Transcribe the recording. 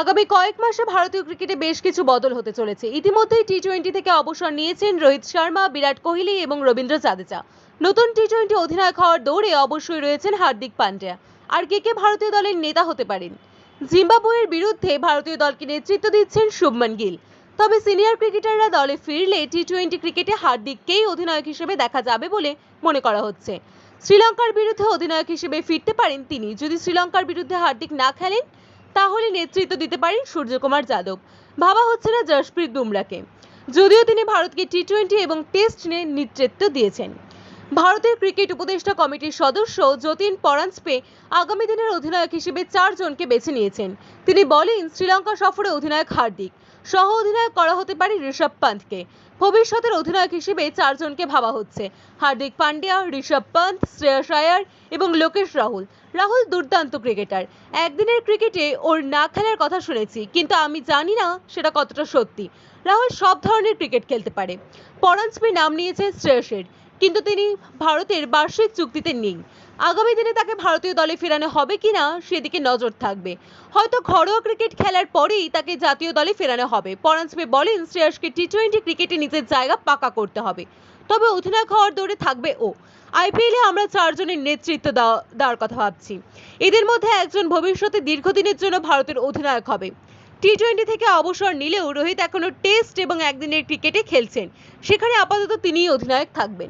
আগামী কয়েক মাসে ভারতীয় ক্রিকেটে বেশ কিছু বদল হতে চলেছে। ইতিমধ্যেই টি টোয়েন্টি থেকে অবসর নিয়েছেন রোহিত শর্মা, বিরাট কোহলি এবং রবীন্দ্র জাদেজা। নতুন টি টোয়েন্টি অধিনায়ক হওয়ার দৌড়ে অবশ্যই রয়েছেন হার্দিক পান্ডিয়া। আর কে কে ভারতীয় দলের নেতা হতে পারেন? জিম্বাবুয়ের বিরুদ্ধে ভারতীয় দলকে নেতৃত্ব দিচ্ছেন শুভমান গিল। তবে সিনিয়র ক্রিকেটাররা দলে ফিরলে টি টোয়েন্টি ক্রিকেটে হার্দিককেই অধিনায়ক হিসেবে দেখা যাবে বলে মনে করা হচ্ছে। শ্রীলঙ্কার বিরুদ্ধে অধিনায়ক হিসেবে ফিরতে পারেন তিনি। যদি শ্রীলঙ্কার বিরুদ্ধে হার্দিক না খেলেন তাহলে নেতৃত্ব দিতে পারেন সূর্যকুমার যাদব। ভাবা হচ্ছে না জশপ্রীত বুমরাকে। যদিও তিনি ভারতকে টি টোয়েন্টি এবং টেস্ট নিয়ে নেতৃত্ব দিয়েছেন। ভারতের ক্রিকেট উপদেষ্টা কমিটির সদস্য যতীন পরাঞ্জপে আগামী দিনের অধিনায়ক হিসেবে চারজনকে বেছে নিয়েছেন। তিনি বলেন, শ্রীলঙ্কা সফরে অধিনায়ক হার্দিক, সহ অধিনায়ক করা হতে পারে ঋষভ পান্থকে। ভবিষ্যতের অধিনায়ক হিসেবে চারজনকে ভাবা হচ্ছে। হার্দিক পান্ডিয়া, ঋষভ পান্থ শ্রেয়স আয়ার এবং লোকেশ রাহুল। রাহুল দুর্দান্ত ক্রিকেটার। একদিনের ক্রিকেটে ওর না খেলার কথা শুনেছি, কিন্তু আমি জানি না সেটা কতটা সত্যি। রাহুল সব ধরনের ক্রিকেট খেলতে পারে। পরাণ নাম নিয়েছে শ্রেয়সের। কিন্তু তিনি ভারতের বার্ষিক চুক্তিতে নেই। আগামী দিনে তাকে ভারতীয় দলে ফেরানো হবে কিনা সেদিকে নজর থাকবে। হয়তো ঘরোয়া ক্রিকেট খেলার পরেই তাকে জাতীয় দলে ফেরানো হবে। পরাঞ্জপে বলেন, শ্রেয়াসকে টি টোয়েন্টি ক্রিকেটে নিজের জায়গা পাকা করতে হবে। তবে অধিনায়ক হওয়ার দৌড়ে থাকবে ও। আইপিএলে আমরা চারজনের নেতৃত্ব দেওয়া দেওয়ার কথা ভাবছি। এদের মধ্যে একজন ভবিষ্যতে দীর্ঘদিনের জন্য ভারতের অধিনায়ক হবে। টি টোয়েন্টি থেকে অবসর নিলেও রোহিত এখনও টেস্ট এবং একদিনের ক্রিকেটে খেলছেন। সেখানে আপাতত তিনিই অধিনায়ক থাকবেন।